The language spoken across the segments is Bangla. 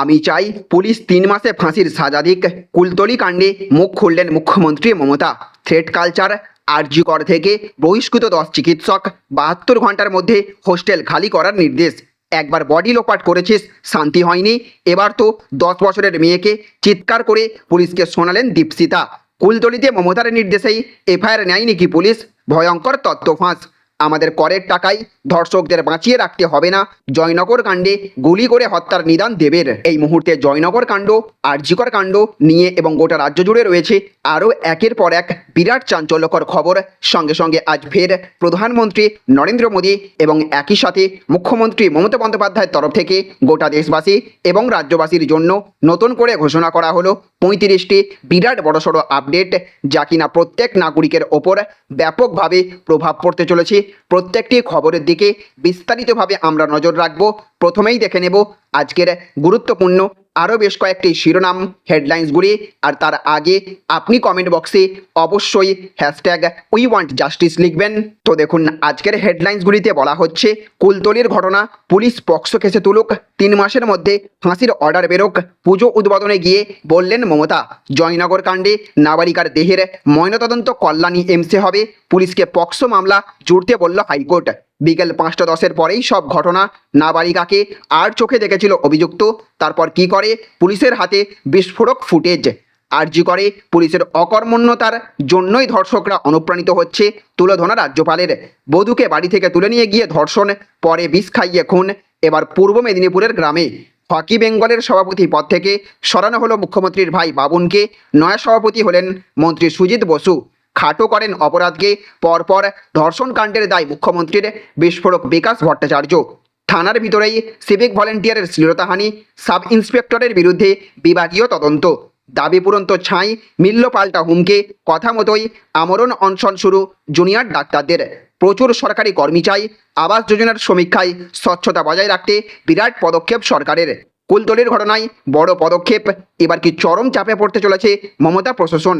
আমি চাই পুলিশ তিন মাসে ফাঁসির সাজা দিক। কুলতলি কাণ্ডে মুখ খুললেন মুখ্যমন্ত্রী মমতা। থ্রেড কালচার আরজিকর থেকে বহিষ্কৃত দশ চিকিৎসক, বাহাত্তর ঘণ্টার মধ্যে হোস্টেল খালি করার নির্দেশ। একবার বডি লোপাট করেছিস, শান্তি হয়নি। এবার তো দশ বছরের মেয়েকে চিৎকার করে পুলিশকে শোনালেন দীপসিতা কুলতলিতে মমতার নির্দেশেই এফআইআর নেয়নি কি পুলিশ? ভয়ঙ্কর তত্ত্ব ফাঁস আমাদের করের টাকায় ধর্ষকদের বাঁচিয়ে রাখতে হবে না। জয়নগর কাণ্ডে গুলি করে হত্যার নিদান দেবের। এই মুহূর্তে জয়নগর কাণ্ড, আরজিকর কাণ্ড নিয়ে এবং গোটা রাজ্য জুড়ে রয়েছে আরও একের পর এক বিরাট চাঞ্চল্যকর খবর। সঙ্গে সঙ্গে আজ ফের প্রধানমন্ত্রী নরেন্দ্র মোদী এবং একই সাথে মুখ্যমন্ত্রী মমতা বন্দ্যোপাধ্যায়ের তরফ থেকে গোটা দেশবাসী এবং রাজ্যবাসীর জন্য নতুন করে ঘোষণা করা হলো পঁয়ত্রিশটি বিরাট বড়সড় আপডেট যা কিনা প্রত্যেক নাগরিকের ওপর ব্যাপকভাবে প্রভাব পড়তে চলেছে। প্রত্যেকটি খবরের দিকে বিস্তারিতভাবে আমরা নজর রাখব। প্রথমেই দেখে নেব আজকের গুরুত্বপূর্ণ আরও বেশ কয়েকটি শিরোনাম হেডলাইন্সগুলি আর তার আগে আপনি কমেন্ট বক্সে অবশ্যই হ্যাশট্যাগ উই ওয়ান্ট জাস্টিস লিখবেন। তো দেখুন, আজকের হেডলাইন্সগুলিতে বলা হচ্ছে, কুলতলির ঘটনা, পুলিশ পক্সো কেসে তুলুক, তিন মাসের মধ্যে ফাঁসির অর্ডার বেরোক, পুজো উদ্বোধনে গিয়ে বললেন মমতা, জয়নগর কাণ্ডে নাবালিকার দেহের ময়নাতদন্ত কল্যাণী এমসে হবে, পুলিশকে পক্সো মামলা, জুড়তে বলল হাইকোর্ট। বিকেল পাঁচটা দশের পরেই সব ঘটনা নাবালিকাকে আর চোখে দেখেছিল অভিযুক্ত। তারপর কি করে? পুলিশের হাতে বিস্ফোরক ফুটেজ। আরজি করে পুলিশের অকর্মণ্যতার জন্যই ধর্ষকরা অনুপ্রাণিত হচ্ছে তুলোধনা রাজ্যপালের। বধূকে বাড়ি থেকে তুলে নিয়ে গিয়ে ধর্ষণ, পরে বিষ খাইয়ে খুন। এবার পূর্ব মেদিনীপুরের গ্রামে হকি বেঙ্গলের সভাপতি পদ থেকে সরানো হলো মুখ্যমন্ত্রীর ভাই বাবুনকে। নয়া সভাপতি হলেন মন্ত্রী সুজিত বসু। খাটো করেন অপরাধকে, পরপর ধর্ষণ কাণ্ডের দায় মুখ্যমন্ত্রীর বিস্ফোরক বিকাশ ভট্টাচার্য। থানার ভিতরেই সিভিক ভলেন্টিয়ারের শ্লীলতাহানি সাব ইন্সপেক্টরের বিরুদ্ধে বিভাগীয় তদন্ত। দাবি পূরন্ত ছাই, মিলল পাল্টা হুমকে, কথা মতোই আমরণ অনশন শুরু জুনিয়র ডাক্তারদের। প্রচুর সরকারি কর্মী চাই, আবাস যোজনার সমীক্ষায় স্বচ্ছতা বজায় রাখতে বিরাট পদক্ষেপ সরকারের। কুলতলির ঘটনায় বড় পদক্ষেপ, এবার কি চরম চাপে পড়তে চলেছে মমতা প্রশাসন?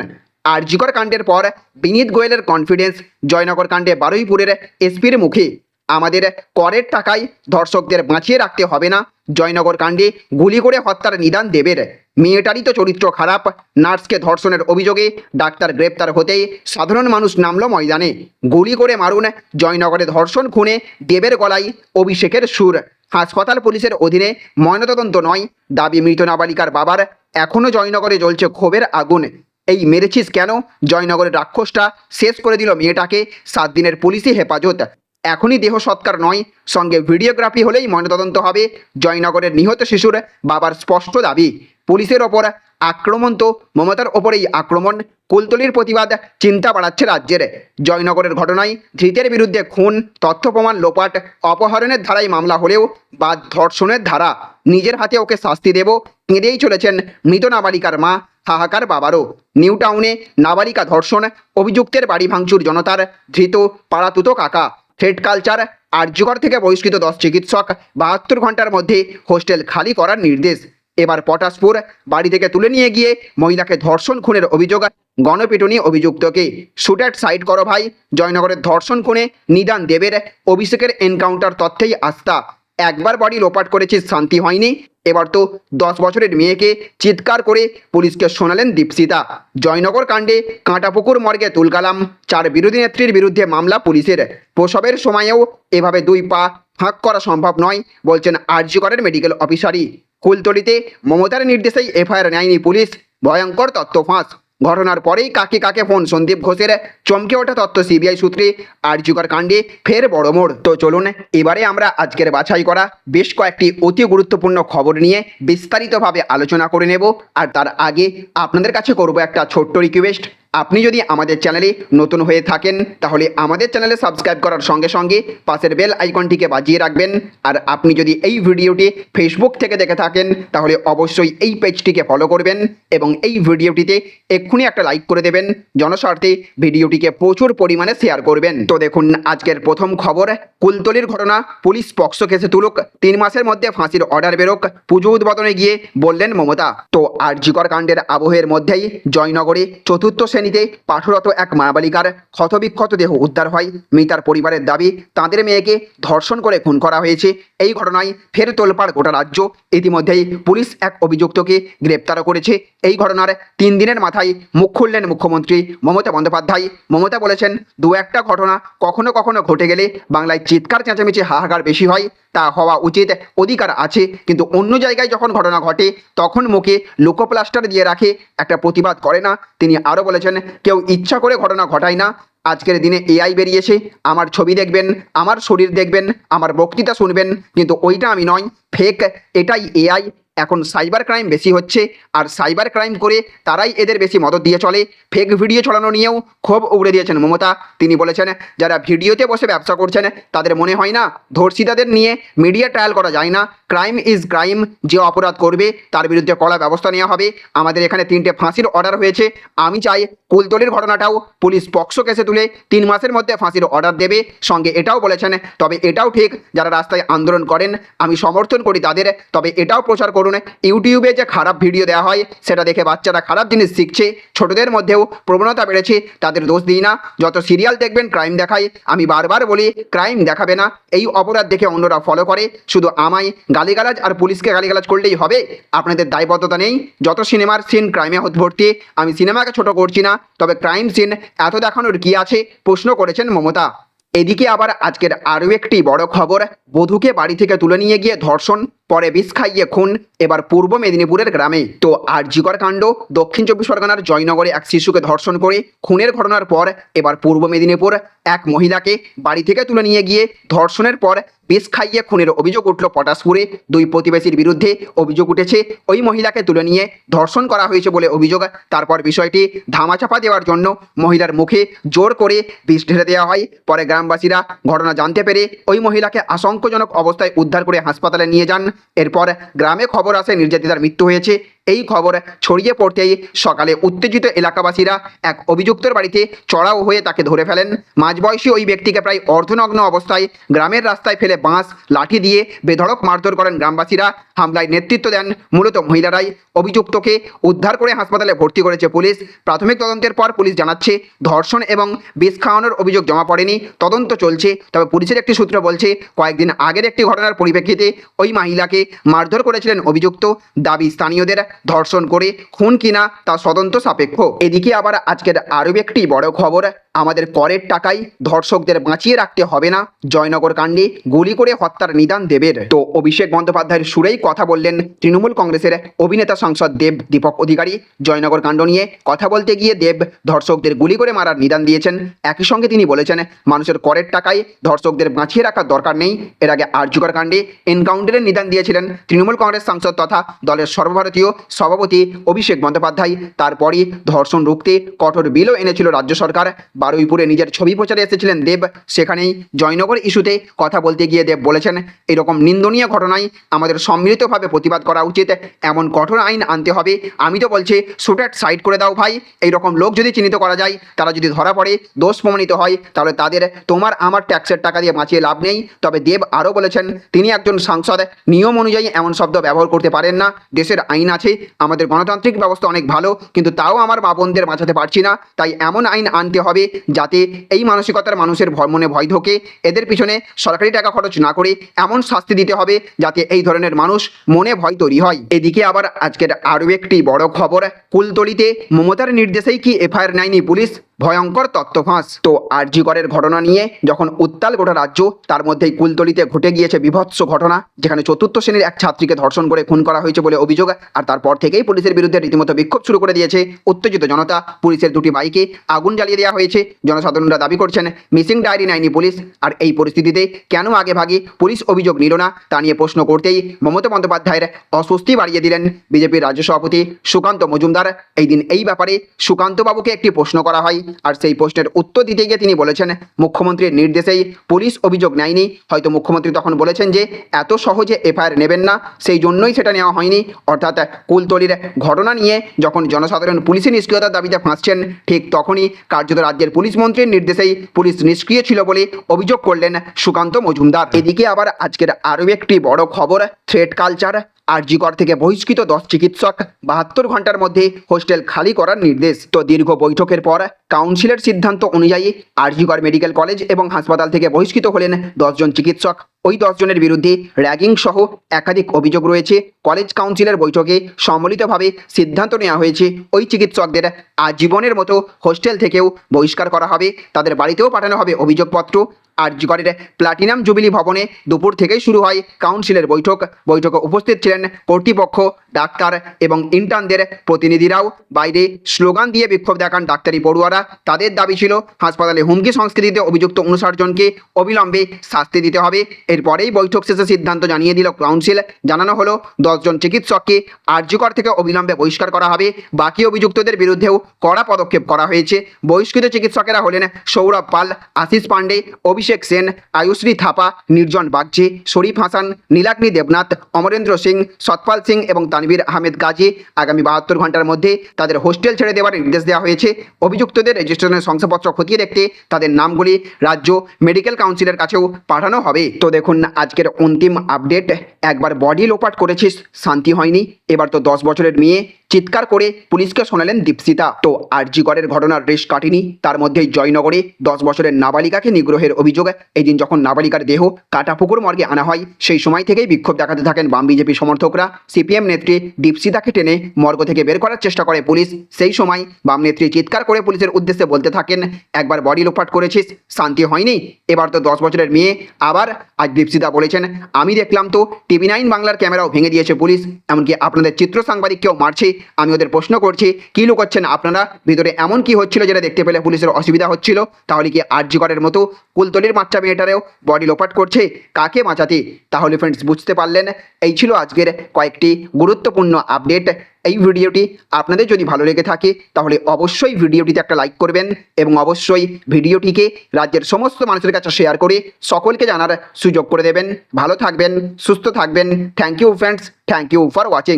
আরজিকর কাণ্ডের পর বিনীত গোয়েলের কনফিডেন্স জয়নগর কাণ্ডে বারুইপুরের এসপির মুখে। আমাদের করের টাকায় ধর্ষকদের বাঁচিয়ে রাখতে হবে না, জয়নগর কাণ্ডে গুলি করে হত্যার নিদান দেবের। মেয়েটারই তো চরিত্র খারাপ, নার্সকে ধর্ষণের অভিযোগে ডাক্তার গ্রেপ্তার হতেই সাধারণ মানুষ নামল ময়দানে। গুলি করে মারুন জয়নগরে ধর্ষণ খুনে দেবের গলায় অভিষেকের সুর। হাসপাতাল পুলিশের অধীনে ময়নাতদন্ত নয়, দাবি মৃত নাবালিকার বাবার। এখনও জয়নগরে জ্বলছে ক্ষোভের আগুন। এই মেরেছিস কেন? জয়নগরের রাক্ষসটা শেষ করে দিল মেয়েটাকে। সাত দিনের পুলিশি হেফাজত। এখনই দেহ সৎকার নয়, সঙ্গে ভিডিওগ্রাফি হলেই ময়নাতদন্ত হবে জয়নগরের নিহত শিশুর বাবার স্পষ্ট দাবি। পুলিশের ওপর আক্রমণ তো মমতার ওপরেই আক্রমণ। কুলতলির প্রতিবাদ চিন্তা বাড়াচ্ছে রাজ্যের। জয়নগরের ঘটনায় ধৃতের বিরুদ্ধে খুন, তথ্য প্রমাণ, লোপাট, অপহরণের ধারায় মামলা হলেও বা ধর্ষণের ধারা। নিজের হাতে ওকে শাস্তি দেব। কেঁদেই চলেছেন মৃত নাবালিকার মা, হাহাকার বাবারও। নিউ টাউনে নাবালিকা ধর্ষণ, অভিযুক্তের বাড়ি ভাঙচুর জনতার ধৃত পাড়াতুতো কাকা। থ্রেড কালচার, আর্যগড় থেকে বহিষ্কৃত দশ চিকিৎসক, বাহাত্তর ঘণ্টার মধ্যে হোস্টেল খালি করার নির্দেশ। এবার পটাশপুর, বাড়ি থেকে তুলে নিয়ে গিয়ে মহিলাকে ধর্ষণ খুনের অভিযোগ, গণপিটুনি অভিযুক্তকে। শুটার সাইড করো ভাই, জয়নগরের ধর্ষণ খুনে নিদান দেবের অভিষেকের এনকাউন্টার তথ্যেই আস্থা। একবার বাড়ি লোপাট করেছিস, শান্তি হয়নি। এবার তো দশ বছরের মেয়েকে চিৎকার করে পুলিশকে শোনালেন দীপসিতা জয়নগর কাণ্ডে কাঁটাপুকুর মর্গে তুলকালাম চার বিরোধী নেত্রীর বিরুদ্ধে মামলা পুলিশের। প্রসবের সময়েও এভাবে দুই পা ফাঁক করা সম্ভব নয়, বলছেন আরজিকরের মেডিকেল অফিসারই। কুলতলিতে মমতার নির্দেশেই এফআইআর নেয়নি পুলিশ। ভয়ঙ্কর তথ্য ফাঁস। ঘটনার পরেই কাকে কাকে ফোন? সন্দীপ ঘোষের চমকে ওঠা তত্ত্ব সিবিআই সূত্রে আর্যকর কাণ্ডে ফের বড় মোড়। তো চলুন, এবারে আমরা আজকের বাছাই করা বেশ কয়েকটি অতি গুরুত্বপূর্ণ খবর নিয়ে বিস্তারিতভাবে আলোচনা করে নেব। আর তার আগে আপনাদের কাছে করব একটা ছোট্ট রিকোয়েস্ট আপনি যদি আমাদের চ্যানেলে নতুন হয়ে থাকেন, তাহলে আমাদের চ্যানেলে সাবস্ক্রাইব করার সঙ্গে সঙ্গে পাশের বেল আইকনটিকে বাজিয়ে রাখবেন। আর আপনি যদি এই ভিডিওটি ফেসবুক থেকে দেখে থাকেন, তাহলে অবশ্যই এই পেজটিকে ফলো করবেন এবং এই ভিডিওটিতে এক্ষুনি একটা লাইক করে দেবেন, জনস্বার্থে ভিডিওটিকে প্রচুর পরিমাণে শেয়ার করবেন। তো দেখুন, আজকের প্রথম খবর, কুলতলির ঘটনা, পুলিশ পক্সো কেসে তুলুক, তিন মাসের মধ্যে ফাঁসির অর্ডার বেরোক, পুজো উদ্বোধনে গিয়ে বললেন মমতা। তো আরজিকর কাণ্ডের আবহের মধ্যেই জয়নগরে চতুর্থ শ্রেণীতে পাঠরত এক নাবালিকার ক্ষতবিক্ষত দেহ উদ্ধার হয়। মৃতার পরিবারের দাবি, তাদের মেয়েকে ধর্ষণ করে খুন করা হয়েছে। এই ঘটনায় ফের তোলপাড় গোটা রাজ্য। ইতিমধ্যেই পুলিশ এক অভিযুক্তকে গ্রেপ্তারও করেছে। এই ঘটনার তিন দিনের মাথায় মুখ খুললেন মুখ্যমন্ত্রী মমতা বন্দ্যোপাধ্যায়। মমতা বলেছেন, দু একটা ঘটনা কখনো কখনো ঘটে গেলে বাংলায় চিৎকার, চেঁচামেচি, হাহাকার বেশি হয়। তা হওয়া উচিত, অধিকার আছে। কিন্তু অন্য জায়গায় যখন ঘটনা ঘটে, তখন মুখে লোকোপ্লাস্টার দিয়ে রাখে। একটা প্রতিবাদ করে না। তিনি আরও বলেছেন কেউ ইচ্ছা করে ঘটনা ঘটায় না। আজকের দিনে এআই বেরিয়েছে। আমার ছবি দেখবেন, আমার শরীর দেখবেন, আমার বক্তৃতা শুনবেন। কিন্তু ওইটা আমি নয়। ফেক, এটাই এআই এখন সাইবার ক্রাইম বেশি হচ্ছে আর সাইবার ক্রাইম করে তারাই এদের বেশি মদত দিয়ে চলে। ফেক ভিডিও ছড়ানো নিয়েও ক্ষোভ উগড়ে দিয়েছেন মমতা। তিনি বলেছেন, যারা ভিডিওতে বসে ব্যবসা করছেন, তাদের মনে হয় না ধর্ষিতাদের নিয়ে মিডিয়া ট্রায়াল করা যায় না। ক্রাইম ইজ ক্রাইম যে অপরাধ করবে তার বিরুদ্ধে কড়া ব্যবস্থা নেওয়া হবে। আমাদের এখানে তিনটে ফাঁসির অর্ডার হয়েছে। আমি চাই কুলতলির ঘটনাটাও পুলিশ পক্সো কেসে তুলে তিন মাসের মধ্যে ফাঁসির অর্ডার দেবে। সঙ্গে এটাও বলেছেন, তবে এটাও ঠিক, যারা রাস্তায় আন্দোলন করেন, আমি সমর্থন করি তাদের, তবে এটাও প্রচার করুন। ইউটিউবে যে খারাপ ভিডিও দেওয়া হয়, সেটা দেখে বাচ্চারা খারাপ জিনিস শিখছে। ছোটদের মধ্যেও প্রবণতা বেড়েছে, তাদের দোষ দিই না। যত সিরিয়াল দেখবেন ক্রাইম দেখায়। আমি বারবার বলি ক্রাইম দেখাবে না। এই অপরাধ দেখে অন্যরা ফলো করে। শুধু আমায় গালিগালাজ আর পুলিশকে গালিগালাজ করলেই হবে? আপনাদের দায়বদ্ধতা নেই। যত সিনেমার সিন ক্রাইমে ভর্তি, আমি সিনেমাকে ছোট করছি না। তবে ক্রাইম সিন এত দেখানোর কি আছে? প্রশ্ন করেছেন মমতা। এদিকে আবার আজকের আরও একটি বড় খবর। বধূকে বাড়ি থেকে তুলে নিয়ে গিয়ে ধর্ষণ। পরে বিষ খাইয়ে খুন, এবার পূর্ব মেদিনীপুরের গ্রামে। তো আরজিকর কাণ্ড, দক্ষিণ চব্বিশ পরগনার জয়নগরে এক শিশুকে ধর্ষণ করে খুনের ঘটনার পর এবার পূর্ব মেদিনীপুর এক মহিলাকে বাড়ি থেকে তুলে নিয়ে গিয়ে ধর্ষণের পর বিষ খাইয়ে খুনের অভিযোগ উঠল পটাশপুরে। দুই প্রতিবেশীর বিরুদ্ধে অভিযোগ উঠেছে, ওই মহিলাকে তুলে নিয়ে ধর্ষণ করা হয়েছে বলে অভিযোগ। তারপর বিষয়টি ধামাচাপা দেওয়ার জন্য মহিলার মুখে জোর করে বিষ ঢেলে দেওয়া হয়। পরে গ্রামবাসীরা ঘটনা জানতে পেরে ওই মহিলাকে আশঙ্কজনক অবস্থায় উদ্ধার করে হাসপাতালে নিয়ে যান। এরপর গ্রামে খবর আসে নির্যাতিতার মৃত্যু হয়েছে। এই খবর ছড়িয়ে পড়তেই সকালে উত্তেজিত এলাকাবাসীরা এক অভিযুক্তের বাড়িতে চড়াও হয়ে তাকে ধরে ফেলেন। মাঝবয়সী ওই ব্যক্তিকে প্রায় অর্ধনগ্ন অবস্থায় গ্রামের রাস্তায় ফেলে বাঁশ, লাঠি দিয়ে বেধড়ক মারধর করেন গ্রামবাসীরা। হামলায় নেতৃত্ব দেন মূলত মহিলারাই। অভিযুক্তকে উদ্ধার করে হাসপাতালে ভর্তি করেছে পুলিশ। প্রাথমিক তদন্তের পর পুলিশ জানাচ্ছে, ধর্ষণ এবং বিষ খাওয়ানোর অভিযোগ জমা পড়েনি। তদন্ত চলছে, তবে পুলিশের একটি সূত্র বলছে, কয়েকদিন আগের একটি ঘটনার পরিপ্রেক্ষিতে ওই মহিলাকে মারধর করেছিলেন অভিযুক্ত। দাবি স্থানীয়দের ধর্ষণ করে, খুন কিনা তা তদন্ত সাপেক্ষ। এদিকে আবার আজকের আরও একটি বড় খবর, আমাদের করের টাকায় ধর্ষকদের বাঁচিয়ে রাখতে হবে না। জয়নগর কাণ্ডে গুলি করে হত্যার নিদান দেবের। তো অভিষেক বন্দ্যোপাধ্যায়ের সুরেই কথা বললেন তৃণমূল কংগ্রেসের অভিনেতা সাংসদ দেব দীপক অধিকারী। জয়নগর কাণ্ড নিয়ে কথা বলতে গিয়ে দেব ধর্ষকদের গুলি করে মারার নিদান দিয়েছেন। একই সঙ্গে তিনি বলেছেন, মানুষের করের টাকায় ধর্ষকদের বাঁচিয়ে রাখার দরকার নেই। এর আগে আর্যকর কাণ্ডে এনকাউন্টারের নিদান দিয়েছিলেন তৃণমূল কংগ্রেস সাংসদ তথা দলের সর্বভারতীয় সভাপতি অভিষেক বন্দ্যোপাধ্যায়। তারপরই ধর্ষণ রুখতে কঠোর বিলও এনেছিল রাজ্য সরকার। বারুইপুরে নিজের ছবি প্রচারে এসেছিলেন দেব। সেখানেই জয়নগর ইস্যুতে কথা বলতে গিয়ে দেব বলেছেন, এরকম নিন্দনীয় ঘটনায় আমাদের সম্মিলিতভাবে প্রতিবাদ করা উচিত। এমন কঠোর আইন আনতে হবে। আমি তো বলছি শুটার সাইড করে দাও ভাই। এইরকম লোক যদি চিহ্নিত করা যায়, তারা যদি ধরা পড়ে, দোষ প্রমাণিত হয়, তাহলে তাদের তোমার আমার ট্যাক্সের টাকা দিয়ে বাঁচিয়ে লাভ নেই। তবে দেব আরও বলেছেন, তিনি একজন সাংসদ। নিয়ম অনুযায়ী এমন শব্দ ব্যবহার করতে পারেন না। দেশের আইন আছে আমাদের গণতান্ত্রিক ব্যবস্থা অনেক ভালো, কিন্তু তাও আমার মা বোনদের বাঁচাতে পারছি না। তাই এমন আইন আনতে হবে যাতে এই মানসিকতার মানুষের মনে ভয় ঢোকে। এদের পিছনে সরকারি টাকা খরচ না করে এমন শাস্তি দিতে হবে যাতে এই ধরনের মানুষ মনে ভয় তৈরি হয়। এদিকে আবার আজকের আরও একটি বড় খবর, কুলতলিতে মমতার নির্দেশেই কি এফআইআর নেয়নি পুলিশ? ভয়ঙ্কর তত্ত্ব ফাঁস তো আরজিকরের ঘটনা নিয়ে যখন উত্তাল গোটা রাজ্য, তার মধ্যেই কুলতলিতে ঘটে গিয়েছে বিভৎস ঘটনা, যেখানে চতুর্থ শ্রেণির এক ছাত্রীকে ধর্ষণ করে খুন করা হয়েছে বলে অভিযোগ, আর তারপর থেকেই পুলিশের বিরুদ্ধে রীতিমতো বিক্ষোভ শুরু করে দিয়েছে উত্তেজিত জনতা। পুলিশের দুটি বাইকে আগুন জ্বালিয়ে দেওয়া হয়েছে। জনসাধারণরা দাবি করছেন, মিসিং ডায়েরি নেয়নি পুলিশ। আর এই পরিস্থিতিতে কেন আগে ভাগে পুলিশ অভিযোগ নিল না? তা নিয়ে প্রশ্ন করতেই মমতা বন্দ্যোপাধ্যায়ের অস্বস্তি বাড়িয়ে দিলেন বিজেপির রাজ্য সভাপতি সুকান্ত মজুমদার। এই দিন এই ব্যাপারে সুকান্তবাবুকে একটি প্রশ্ন করা হয় আর সেই প্রশ্নের উত্তর দিতে গিয়ে তিনি বলেছেন, মুখ্যমন্ত্রীর নির্দেশেই পুলিশ অভিযোগ নেয়নি। হয়তো মুখ্যমন্ত্রী তখন বলেছেন যে, এত সহজে এফআইআর নেবেন না, সেই জন্যই সেটা নেওয়া হয়নি। অর্থাৎ কুলতলির ঘটনা নিয়ে যখন জনসাধারণ পুলিশের নিষ্ক্রিয়তার দাবিতে ফাঁসছেন, ঠিক তখনই কার্যত রাজ্যের পুলিশ মন্ত্রীর নির্দেশেই পুলিশ নিষ্ক্রিয় ছিল বলে অভিযোগ করলেন সুকান্ত মজুমদার। এদিকে আবার আজকের আরও একটি বড় খবর থ্রেড কালচার। আরজিকর থেকে বহিষ্কৃত দশ চিকিৎসক বাহাত্তর ঘণ্টার মধ্যে হোস্টেল খালি করার নির্দেশ। তো দীর্ঘ বৈঠকের পর কাউন্সিলের সিদ্ধান্ত অনুযায়ী আরজিগড় মেডিকেল কলেজ এবং হাসপাতাল থেকে বহিষ্কৃত হলেন দশজন চিকিৎসক। ওই দশজনের বিরুদ্ধে র্যাগিং সহ একাধিক অভিযোগ রয়েছে। কলেজ কাউন্সিলের বৈঠকে সম্মিলিতভাবে সিদ্ধান্ত নেওয়া হয়েছে। ওই চিকিৎসকদের আজীবনের মতো হোস্টেল থেকেও বহিষ্কার করা হবে। তাদের বাড়িতেও পাঠানো হবে অভিযোগপত্র। আরজিকরের প্লাটিনাম জুবিলি ভবনে দুপুর থেকেই শুরু হয় কাউন্সিলের বৈঠক। বৈঠকে উপস্থিত ছিলেন কর্তৃপক্ষ, ডাক্তার এবং ইন্টার্নদের প্রতিনিধিরাও। বাইরে স্লোগান দিয়ে বিক্ষোভ দেখান ডাক্তারি পড়ুয়ারা। তাদের দাবি ছিল, হাসপাতালে হুমকি সংস্কৃতিতে অভিযুক্ত উনষাট জনকে অবিলম্বে শাস্তি দিতে হবে। এরপরেই বৈঠক শেষে সিদ্ধান্ত জানিয়ে দিল কাউন্সিল জানানো হলো, দশজন চিকিৎসককে আরজিকর থেকে অবিলম্বে বহিষ্কার করা হবে। বাকি অভিযুক্তদের বিরুদ্ধেও কড়া পদক্ষেপ করা হয়েছে। বহিষ্কৃত চিকিৎসকেরা হলেন সৌরভ পাল, আশিস পান্ডে অভিষেক সেন, আয়ুশ্রী থাপা, নির্জন বাগচি, শরীফ হাসান, নীলাগ্নি দেবনাথ, অমরেন্দ্র সিং, সতপাল সিং এবং তানভীর আহমেদ গাজী আগামী বাহাত্তর ঘণ্টার মধ্যে তাদের হোস্টেল ছেড়ে দেওয়ার নির্দেশ দেওয়া হয়েছে। অভিযুক্তদের রেজিস্ট্রেশনের শংসাপত্র খতিয়ে দেখতে তাদের নামগুলি রাজ্য মেডিকেল কাউন্সিলের কাছেও পাঠানো হবে। তো দেখুন, আজকের অন্তিম আপডেট। একবার বডি লোপাট করেছিস, শান্তি হয়নি। এবার তো দশ বছরের মেয়ে চিৎকার করে পুলিশকে শোনালেন দীপসিতা তো আরজিগড়ের ঘটনার রেশ কাটেনি। তার মধ্যেই জয়নগরে দশ বছরের নাবালিকাকে নিগ্রহের অভিযোগ এই দিন যখন নাবালিকার দেহ কাটাপুকুর মর্গে আনা হয়, সেই সময় থেকেই বিক্ষোভ দেখাতে থাকেন বাম বিজেপি সমর্থকরা। সিপিএম নেত্রী দীপসিতাকে টেনে মর্গ থেকে বের করার চেষ্টা করে পুলিশ। সেই সময় বাম নেত্রী চিৎকার করে পুলিশের উদ্দেশ্যে বলতে থাকেন, একবার বডি লোপাট করেছিস, শান্তি হয়নি। এবার তো দশ বছরের মেয়ে। আবার আজ দীপসিতা বলেছেন, আমি দেখলাম তো টিভি নাইন বাংলার ক্যামেরাও ভেঙে দিয়েছে পুলিশ। এমনকি আপনাদের চিত্র সাংবাদিককেও মারছে। আমি ওদের প্রশ্ন করছি, কি লুকোচ্ছেন আপনারা? ভিতরে এমন কি হচ্ছিল যেটা দেখতে পেলে পুলিশের অসুবিধা হচ্ছিল? তাহলে কি আরজিকরের মতো কুলতলির বাচ্চা মেয়েটারেও বডি লোপাট করছে? কাকে বাঁচাতে? তাহলে ফ্রেন্ডস বুঝতে পারলেন, এই ছিল আজকের কয়েকটি গুরুত্বপূর্ণ আপডেট এই ভিডিওটি আপনাদের যদি ভালো লেগে থাকে, তাহলে অবশ্যই ভিডিওটিতে একটা লাইক করবেন এবং অবশ্যই ভিডিওটিকে রাজ্যের সমস্ত মানুষের কাছে শেয়ার করে সকলকে জানার সুযোগ করে দেবেন। ভালো থাকবেন, সুস্থ থাকবেন। Thank you friends thank you for watching